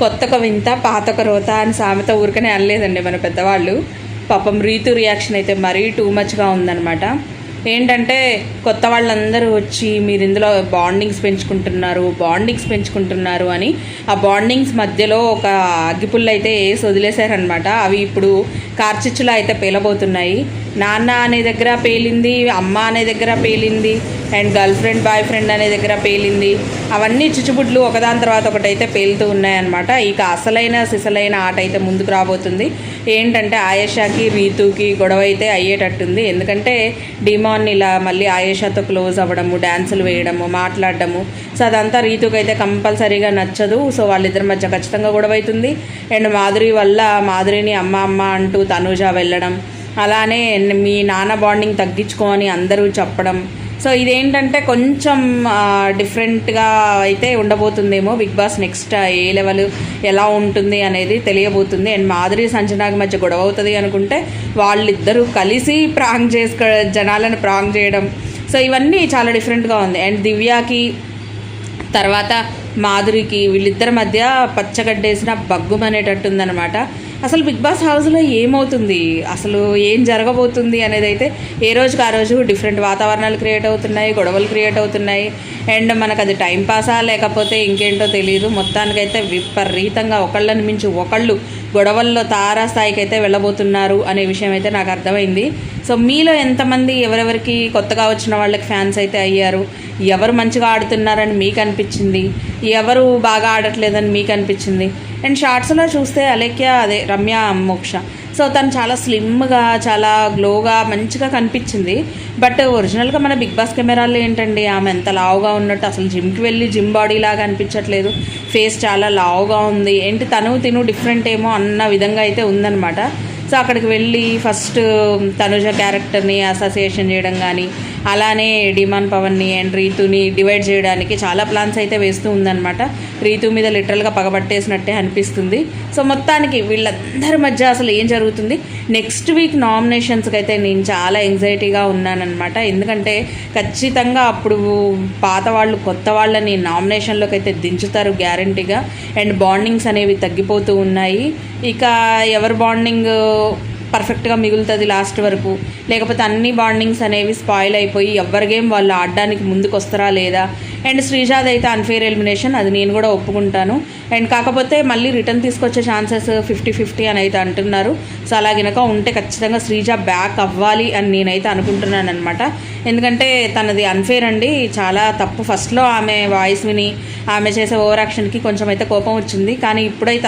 కొత్తక వింత పాతక రోత అని సామెత ఊరికనే అనలేదండి మన పెద్దవాళ్ళు. పాపం రీతు రియాక్షన్ అయితే మరీ టూ మచ్గా ఉందన్నమాట. ఏంటంటే కొత్త వాళ్ళందరూ వచ్చి మీరు ఇందులో బాండింగ్స్ పెంచుకుంటున్నారు బాండింగ్స్ పెంచుకుంటున్నారు అని ఆ బాండింగ్స్ మధ్యలో ఒక అగ్గిపుల్ల అయితే వేసి వదిలేశారనమాట అవి ఇప్పుడు కార్చిచ్చులో అయితే పేలబోతున్నాయి. నాన్న అనే దగ్గర పేలింది అమ్మ అనే దగ్గర పేలింది and girl friend boy friend అనే దగ్గర పేలింది. అవన్నీ చిచ్చుబుడ్లు ఒకదాని తర్వాత ఒకటైతే పేలుతూ ఉన్నాయన్నమాట. ఇక అసలైన సిసలైన ఆట అయితే ముందుకు రాబోతుంది. ఏంటంటే ఆయేషాకి రీతుకి గొడవ అయితే అయ్యేటట్టుంది. ఎందుకంటే డిమాన్ ఇలా మళ్ళీ ఆయేషాతో క్లోజ్ అవ్వడము డ్యాన్సులు వేయడము మాట్లాడడము. సో అదంతా రీతుకి అయితే కంపల్సరీగా నచ్చదు. సో వాళ్ళిద్దరి మధ్య ఖచ్చితంగా గొడవ అవుతుంది. అండ్ మాధురి వల్ల మాధురిని అమ్మ అమ్మ అంటూ తనూజ వెళ్ళడం అలానే మీ నాన్న బాండింగ్ తగ్గించుకోని అందరూ చెప్పడం. సో ఇదేంటంటే కొంచెం డిఫరెంట్గా అయితే ఉండబోతుందేమో బిగ్ బాస్ నెక్స్ట్ ఏ లెవెల్ ఎలా ఉంటుంది అనేది తెలియబోతుంది. అండ్ మాధురి సంజనాకి మధ్య గొడవ అవుతుంది అనుకుంటే వాళ్ళిద్దరూ కలిసి ప్రాంగ్ చేసుక జనాలను ప్రాంగ్ చేయడం. సో ఇవన్నీ చాలా డిఫరెంట్గా ఉంది. అండ్ దివ్యాకి తర్వాత మాధురికి వీళ్ళిద్దరి మధ్య పచ్చగడ్డేసిన బగ్గుమనేటట్టుందనమాట అసలు బిగ్ బాస్ హౌస్లో ఏమవుతుంది? అసలు ఏం జరగబోతుంది అనేది అయితే ఏ రోజుకి ఆ రోజు డిఫరెంట్ వాతావరణాలు క్రియేట్ అవుతున్నాయి గొడవలు క్రియేట్ అవుతున్నాయి. అండ్ మనకు అది టైం పాసా లేకపోతే ఇంకేంటో తెలియదు మొత్తానికైతే విపరీతంగా ఒకళ్ళని మించి ఒకళ్ళు గొడవల్లో తారాస్థాయికి అయితే వెళ్ళబోతున్నారు అనే విషయం అయితే నాకు అర్థమైంది. సో మీలో ఎంతమంది ఎవరెవరికి కొత్తగా వచ్చిన వాళ్ళకి ఫ్యాన్స్ అయితే అయ్యారు? ఎవరు మంచిగా ఆడుతున్నారని మీకు అనిపించింది? ఎవరు బాగా ఆడట్లేదని మీకు అనిపించింది? అండ్ షార్ట్స్లో చూస్తే అలేఖ్య అదే రమ్య మోక్ష. సో తను చాలా స్లిమ్గా చాలా గ్లోగా మంచిగా కనిపించింది. బట్ ఒరిజినల్గా మన బిగ్ బాస్ కెమెరాలు ఏంటండి? ఆమె ఎంత లావుగా ఉన్నట్టు అసలు జిమ్కి వెళ్ళి జిమ్ బాడీ లాగా అనిపించట్లేదు. ఫేస్ చాలా లావుగా ఉంది. ఏంటి తను తిను డిఫరెంట్ ఏమో అన్న విధంగా అయితే ఉందన్నమాట. సో అక్కడికి వెళ్ళి ఫస్ట్ తనుజ క్యారెక్టర్ని అసోసియేషన్ చేయడం కానీ అలానే డిమాన్ పవన్ని అండ్ రీతుని డివైడ్ చేయడానికి చాలా ప్లాన్స్ అయితే వేస్తూ ఉందన్నమాట. రీతు మీద లిటరల్గా పగబట్టేసినట్టే అనిపిస్తుంది. సో మొత్తానికి వీళ్ళందరి మధ్య అసలు ఏం జరుగుతుంది? నెక్స్ట్ వీక్ నామినేషన్స్కి అయితే నేను చాలా ఎంగ్జైటీగా ఉన్నానన్నమాట. ఎందుకంటే ఖచ్చితంగా అప్పుడు పాత వాళ్ళు కొత్త వాళ్ళని నామినేషన్లోకి అయితే దించుతారు గ్యారంటీగా. అండ్ బాండింగ్స్ అనేవి తగ్గిపోతూ ఉన్నాయి. ఇక ఎవరి బాండింగ్ పర్ఫెక్ట్గా మిగులుతుంది లాస్ట్ వరకు. లేకపోతే అన్ని బాండింగ్స్ అనేవి స్పాయిల్ అయిపోయి ఎవరి గేమ్ వాళ్ళు ఆడడానికి ముందుకు వస్తారా లేదా? అండ్ శ్రీజాద్ అయితే అన్ఫేర్ ఎలిమినేషన్ అది నేను కూడా ఒప్పుకుంటాను. అండ్ కాకపోతే మళ్ళీ రిటర్న్ తీసుకొచ్చే ఛాన్సెస్ ఫిఫ్టీ ఫిఫ్టీ అని అయితే అంటున్నారు. సో అలా గనక ఉంటే ఖచ్చితంగా శ్రీజ బ్యాక్ అవ్వాలి అని నేనైతే అనుకుంటున్నాను అనమాట ఎందుకంటే తనది అన్ఫేర్ అండి. చాలా తప్పు. ఫస్ట్లో ఆమె వాయిస్ విని ఆమె చేసే ఓవర్ యాక్షన్కి కొంచెం అయితే కోపం వచ్చింది. కానీ ఇప్పుడైతే